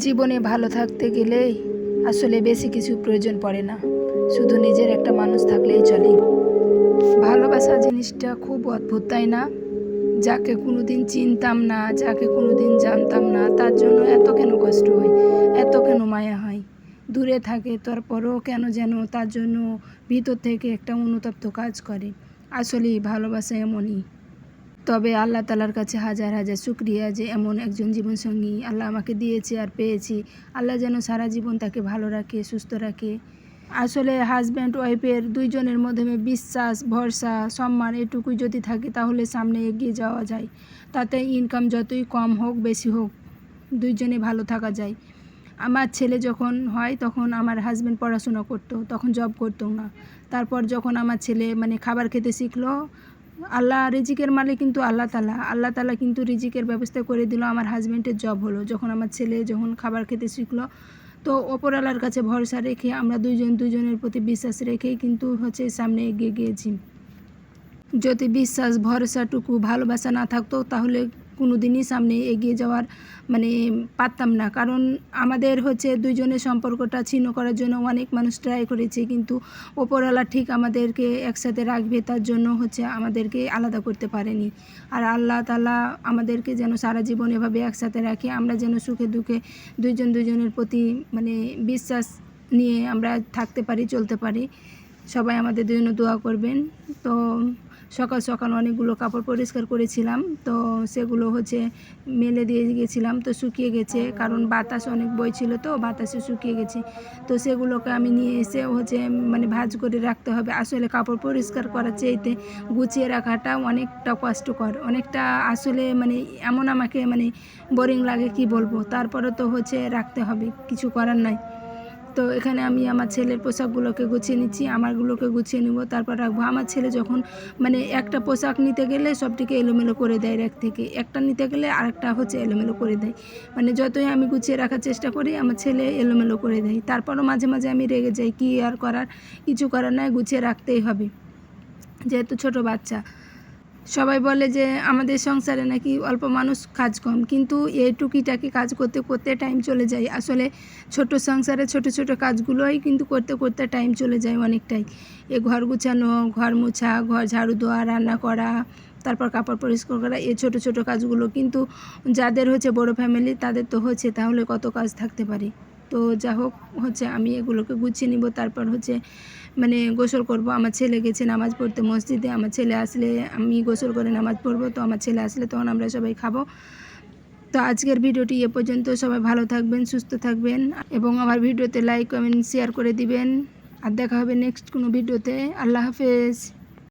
জীবনে ভালো থাকতে গেলে আসলে বেশি কিছু প্রয়োজন পড়ে না। শুধু নিজের একটা মানুষ থাকলেই চলে। ভালোবাসা জিনিসটা খুব অদ্ভুত, তাই না? যাকে কোনো দিন চিনতাম না, যাকে কোনো দিন জানতাম না, তার জন্য এত কেন কষ্ট হয়, এত কেন মায়া হয়? দূরে থাকে, তারপরও কেন যেন তার জন্য ভিতর থেকে একটা অনুতপ্ত কাজ করে। আসলেই ভালোবাসা এমনই। তবে আল্লাহ তালার কাছে হাজার হাজার শুক্রিয়া যে এমন একজন জীবনসঙ্গী আল্লাহ আমাকে দিয়েছে আর পেয়েছি। আল্লাহ যেন সারা জীবন তাকে ভালো রাখে, সুস্থ রাখে। আসলে হাজব্যান্ড ওয়াইফের দুইজনের মধ্যে বিশ্বাস, ভরসা, সম্মান এটুকুই যদি থাকে তাহলে সামনে এগিয়ে যাওয়া যায়। তাতে ইনকাম যতই কম হোক, বেশি হোক, দুইজনে ভালো থাকা যায়। আমার ছেলে যখন হয় তখন আমার হাজব্যান্ড পড়াশোনা করতো, তখন জব করতো না। তারপর যখন আমার ছেলে মানে খাবার খেতে শিখলো আল্লাহ রিজিকের মালিক কিন্তু আল্লাহ তালা আল্লাহ তালা কিন্তু রিজিকের ব্যবস্থা করে দিল, আমার হাজব্যান্ডের জব হলো। যখন আমার ছেলে যখন খাবার খেতে শিখলো, তো ওপরওয়ালার কাছে ভরসা রেখে আমরা দুইজন দুজনের প্রতি বিশ্বাস রেখেই কিন্তু হচ্ছে সামনে এগিয়ে গিয়েছি। যদি বিশ্বাস, ভরসাটুকু, ভালোবাসা না থাকতো, তাহলে কোনো দিনই সামনে এগিয়ে যাওয়ার মানে পারতাম না। কারণ আমাদের হচ্ছে দুইজনের সম্পর্কটা ছিন্ন করার জন্য অনেক মানুষ ট্রাই করেছে, কিন্তু ওপরওয়ালা ঠিক আমাদেরকে একসাথে রাখবে, তার জন্য হচ্ছে আমাদেরকে আলাদা করতে পারেনি। আর আল্লাহ তালা আমাদেরকে যেন সারা জীবন এভাবে একসাথে রাখে, আমরা যেন সুখে দুঃখে দুইজন দুজনের প্রতি মানে বিশ্বাস নিয়ে আমরা থাকতে পারি, চলতে পারি। সবাই আমাদের জন্য দোয়া করবেন। তো সকাল সকাল অনেকগুলো কাপড় পরিষ্কার করেছিলাম, তো সেগুলো হচ্ছে মেলে দিয়ে গেছিলাম, তো শুকিয়ে গেছে, কারণ বাতাস অনেক বই ছিল তো, বাতাসে শুকিয়ে গেছে। তো সেগুলোকে আমি নিয়ে এসে হচ্ছে মানে ভাজ করে রাখতে হবে। আসলে কাপড় পরিষ্কার করার চাইতে গুছিয়ে রাখাটা অনেকটা কষ্টকর, অনেকটা আসলে মানে এমন আমাকে মানে বোরিং লাগে, কি বলব? তারপরে তো হচ্ছে রাখতে হবে, কিছু করার নাই। তো এখানে আমি আমার ছেলের পোশাকগুলোকে গুছিয়ে নিচ্ছি, আমারগুলোকে গুছিয়ে নিব, তারপর রাখব। আমার ছেলে যখন মানে একটা পোশাক নিতে গেলে সবটিকে এলোমেলো করে দেয় র্যাক থেকে। একটা নিতে গেলে আরেকটা হচ্ছে এলোমেলো করে দেয়। মানে যতই আমি গুছিয়ে রাখার চেষ্টা করি, আমার ছেলে এলোমেলো করে দেয়। তারপরও মাঝে মাঝে আমি রেগে যাই, কী আর করার? কিছু করার নয়, গুছিয়ে রাখতেই হবে। যেহেতু ছোট বাচ্চা সবাই বলে যে আমাদের সংসারে নাকি অল্প মানুষ কাজ কম, কিন্তু এই টুকিটাকি কাজ করতে করতে টাইম চলে যায়। আসলে ছোট সংসারে ছোট ছোট কাজগুলোই কিন্তু করতে করতে টাইম চলে যায় অনেকটাই। এ ঘর গুছানো, ঘর মোছা, ঘর ঝাড়ু দেওয়া, রান্না করা, তারপর কাপড় পরিষ্কার করা, এই ছোট ছোট কাজগুলো কিন্তু যাদের হচ্ছে বড় ফ্যামিলি তাদের তো হচ্ছে, তাহলে কত কাজ থাকতে পারে? তো যা হোক, হচ্ছে আমি এগুলোকে গুছিয়ে নিব। তারপর হচ্ছে মানে গোসল করব। আমার ছেলে গেছে নামাজ পড়তে মসজিদে। আমার ছেলে আসলে, আমি গোসল করে নামাজ পড়ব। তো আমার ছেলে আসলে তখন আমরা সবাই খাব। তো আজকের ভিডিওটি এ পর্যন্ত। সবাই ভালো থাকবেন, সুস্থ থাকবেন। এবং আমার ভিডিওতে লাইক কমেন্ট শেয়ার করে দিবেন। আর দেখা হবে নেক্সট কোনো ভিডিওতে। আল্লাহ হাফেজ।